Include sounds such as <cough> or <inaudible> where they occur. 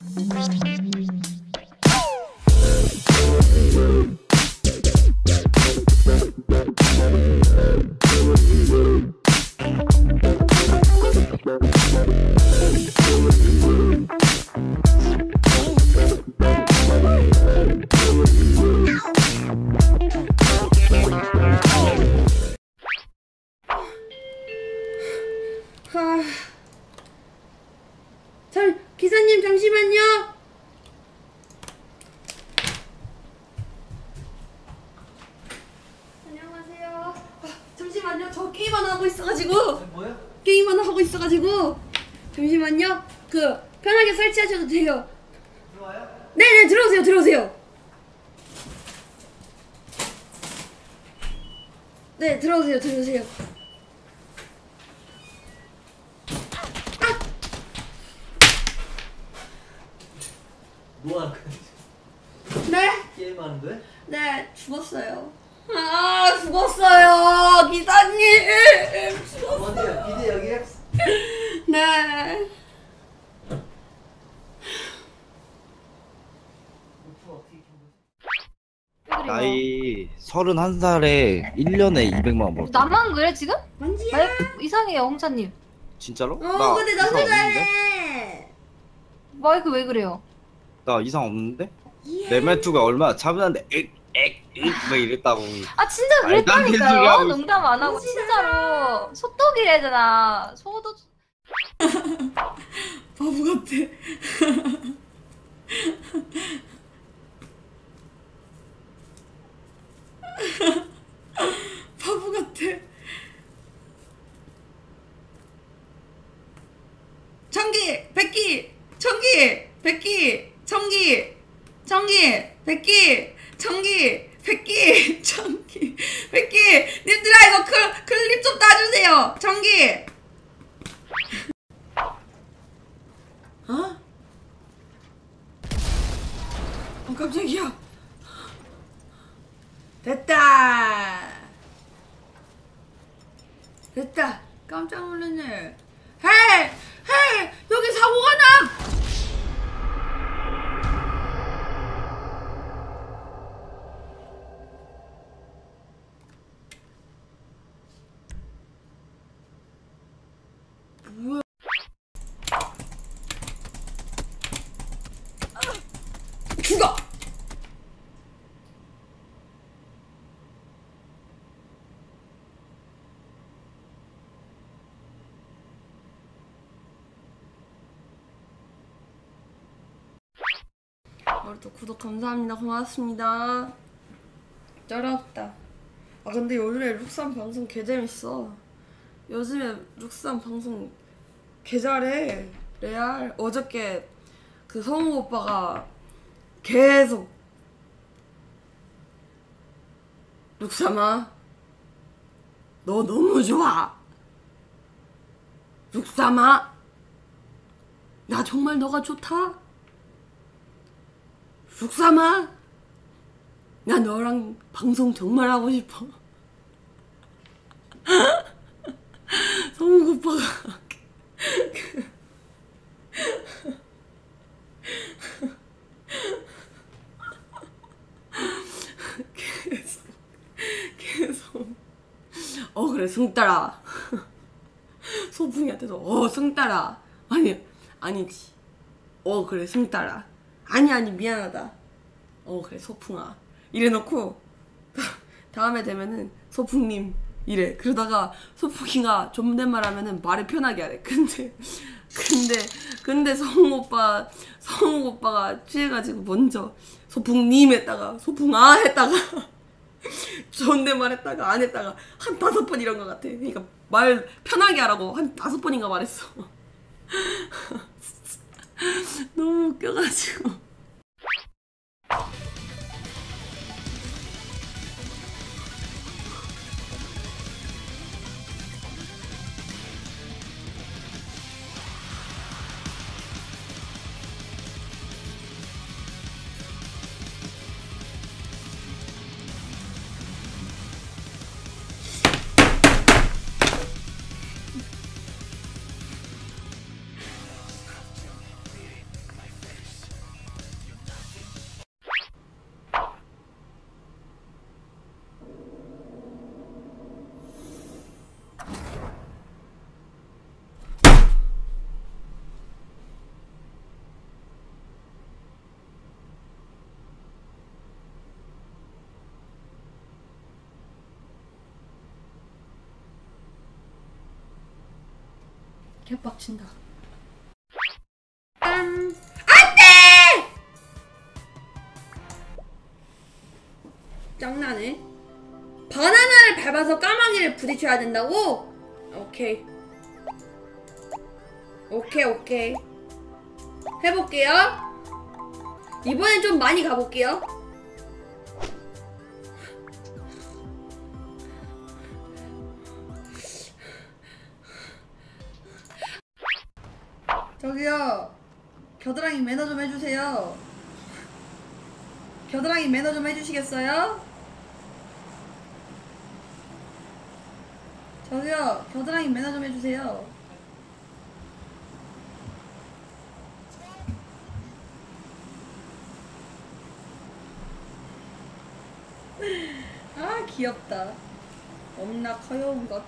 <sighs> Ah. 게임 하나 하고 있어가지고 뭐야? 게임 하나 하고 있어가지고 잠시만요. 그 편하게 설치하셔도 돼요. 들어와요? 네네 들어오세요 들어오세요. 네 들어오세요 들어오세요. 뭐 하는 거야? 네. 게임 하는데? 네, 죽었어요. 아, 죽었어요. 기사님. 죽었... 어디야? 비대 여기야? 네. 나이 31살에 1년에 200만 원 벌었다. 나만 그래 지금? 만지야. 말 이상해요 홍차님 진짜로? 어, 근데 이상 나도 없는데? 잘해. 마이크 왜 그래요? 나 이상 없는데? 예. 내 말투가 얼마나 차분한데 엑엑 엑막 이랬다고. 아 진짜 말도 안 되는 소리 그랬다니까요 하고 있어. 농담 안 하고 진짜로 소떡이래잖아 소도 바보 같아. 바보 같아. 청기, 백기, 청기, 백기, 청기, 청기, 백기, 청기, 백기, <laughs> 청기, 백기. 님들아 이거 클, 클립 좀 따주세요. 청기. 어? 어 깜짝이야. 됐다. 됐다. 깜짝 놀랐네. 헤이! 헤이! 여기 사고가 나! 뭐야? 죽어! 오늘도 구독 감사합니다. 고맙습니다. 쩔었다. 아 근데 요즘에 룩삼 방송 개 재밌어. 요즘에 룩삼 방송 개 잘해. 레알 어저께 그 성우 오빠가 계속 룩삼아 너 너무 좋아. 룩삼아 나 정말 너가 좋다. 룩삼아 나 너랑 방송 정말 하고 싶어 <laughs> 성우 오빠가 계속 계속 어 그래 승따라. <laughs> 소풍이한테도 어 승따라. 아니 아니지. 어 그래 승따라. 아니 아니 미안하다. 어 그래 소풍아. 이래놓고 <laughs> 다음에 되면은 소풍님 이래. 그러다가 소풍이가 존댓말 하면은 말을 편하게 하래. 근데 근데 근데 성우 오빠 성우 오빠가 취해가지고 먼저 소풍님 했다가 소풍아 했다가 <laughs> <laughs> 존댓말 했다가 안 했다가 한 다섯 번 이런 것 같아. 그러니까 말 편하게 하라고 한 다섯 번인가 말했어. <laughs> 너무 웃겨가지고 개빡친다. 짠. 안돼! 짱나네. 바나나를 밟아서 까마귀를 부딪혀야 된다고? 오케이. 오케이, 오케이. 해볼게요. 이번엔 좀 많이 가볼게요. 저기요. 겨드랑이 매너 좀 해주세요. 겨드랑이 매너 좀 해주시겠어요? 저기요. 겨드랑이 매너 좀 해주세요. <laughs> 아 귀엽다. 엄나 커요운 것.